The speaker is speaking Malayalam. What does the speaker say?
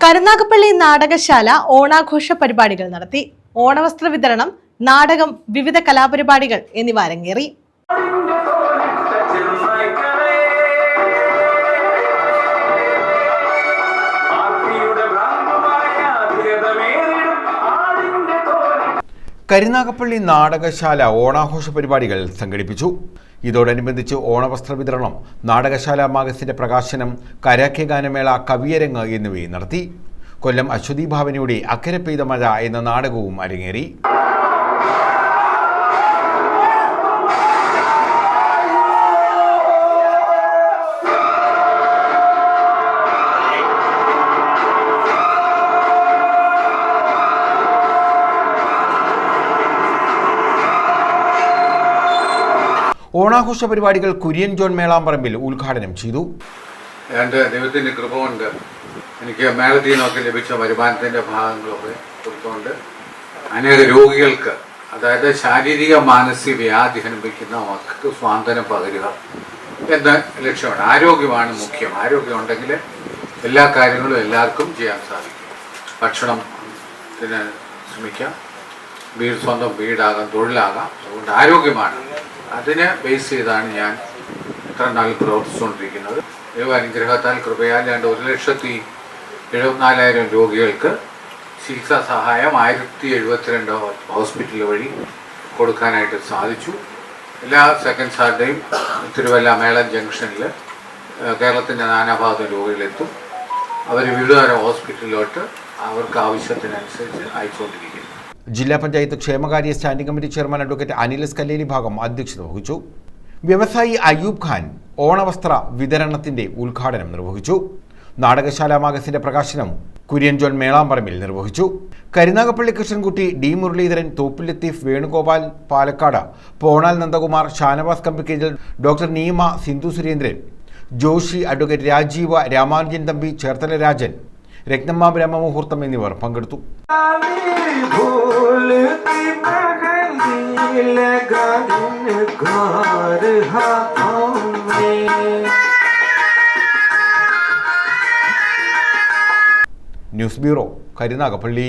കരുനാഗപ്പള്ളി നാടകശാല ഓണാഘോഷ പരിപാടികൾ നടത്തി. ഓണവസ്ത്ര വിതരണം നാടകം വിവിധ കലാപരിപാടികൾ എന്നിവ അരങ്ങേറി. കരുനാഗപ്പള്ളി നാടകശാല ഓണാഘോഷ പരിപാടികൾ സംഘടിപ്പിച്ചു. ഇതോടനുബന്ധിച്ച് ഓണവസ്ത്ര വിതരണം നാടകശാല മാഗസിന്റെ പ്രകാശനം കരാക്കെ ഗാനമേള കവിയരങ്ങ് എന്നിവയും നടത്തി. കൊല്ലം അശ്വതി ഭാവനയുടെ അക്കരെ പെയ്ത മഴ എന്ന നാടകവും അരങ്ങേറി. ഓണാഘോഷ പരിപാടികൾ കുര്യൻ ജോൺ മേളാമ്പറമ്പിൽ ഉദ്ഘാടനം ചെയ്തു. എന്റെ ദൈവത്തിന്റെ കൃപ കൊണ്ട് എനിക്ക് മേളത്തിൽ നിന്നൊക്കെ ലഭിച്ച വരുമാനത്തിന്റെ ഭാഗങ്ങളൊക്കെ കൊടുത്തുകൊണ്ട് അനേക രോഗികൾക്ക് അതായത് ശാരീരിക മാനസിക വ്യാധി അനുഭവിക്കുന്ന മക്കൾക്ക് സ്വാന്തനം പകരുക എന്ന ലക്ഷ്യമാണ്. ആരോഗ്യമാണ് മുഖ്യം. ആരോഗ്യം ഉണ്ടെങ്കിൽ എല്ലാ കാര്യങ്ങളും എല്ലാവർക്കും ചെയ്യാൻ സാധിക്കും. ഭക്ഷണം ഭക്ഷണത്തിന് ശ്രമിക്കാം. വീട് സ്വന്തം വീടാകാം തൊഴിലാകാം. അതുകൊണ്ട് ആരോഗ്യമാണ്. അതിനെ ബേസ് ചെയ്താണ് ഞാൻ ഇത്ര നാൾ പ്രവർത്തിച്ചുകൊണ്ടിരിക്കുന്നത് ദൈവ അനുഗ്രഹത്താൽ കൃപയാൽ രണ്ട് ഒരു ലക്ഷത്തി എഴുപത്തിനാലായിരം രോഗികൾക്ക് ചികിത്സാ സഹായം ആയിരത്തി എഴുപത്തിരണ്ട് ഹോസ്പിറ്റൽ വഴി കൊടുക്കാനായിട്ട് സാധിച്ചു. എല്ലാ സെക്കൻഡ് സാറ്റർഡേയും തിരുവല്ല മേളം ജംഗ്ഷനിൽ കേരളത്തിന്റെ നാനാഭാഗത്തും രോഗികളെത്തും. അവർ വിവിധതരം ഹോസ്പിറ്റലിലോട്ട് അവർക്ക് ആവശ്യത്തിനനുസരിച്ച് അയച്ചുകൊണ്ടിരിക്കുന്നു. ജില്ലാ പഞ്ചായത്ത് ക്ഷേമകാര്യ standing committee chairman advocate Anil S Kalleli ഭാഗം അധ്യക്ഷത വഹിച്ചു. വ്യവസായി അയ്യൂബ് ഖാൻ ഓണവസ്ത്ര വിതരണത്തിന്റെ ഉദ്ഘാടനം നിർവഹിച്ചു. നാടകശാല മാഗസിന്റെ പ്രകാശനം കുര്യൻ ജോൺ മേളാമ്പറമ്പിൽ നിർവഹിച്ചു. കരുനാഗപ്പള്ളി കൃഷ്ണൻകുട്ടി ഡി മുരളീധരൻ തോപ്പിൽ ലത്തീഫ് വേണുഗോപാൽ പാലക്കാട് പോണാൽ നന്ദകുമാർ ഷാനവാസ് കമ്പിക്കേജൽ ഡോക്ടർ നീമ സിന്ധു സുരേന്ദ്രൻ ജോഷി അഡ്വക്കേറ്റ് രാജീവ രാമാനുജൻ തമ്പി ചേർത്തല രാജൻ രത്നമ്മ ബ്രഹ്മമുഹൂർത്തം എന്നിവർ പങ്കെടുത്തു. News bureau Karunagappally.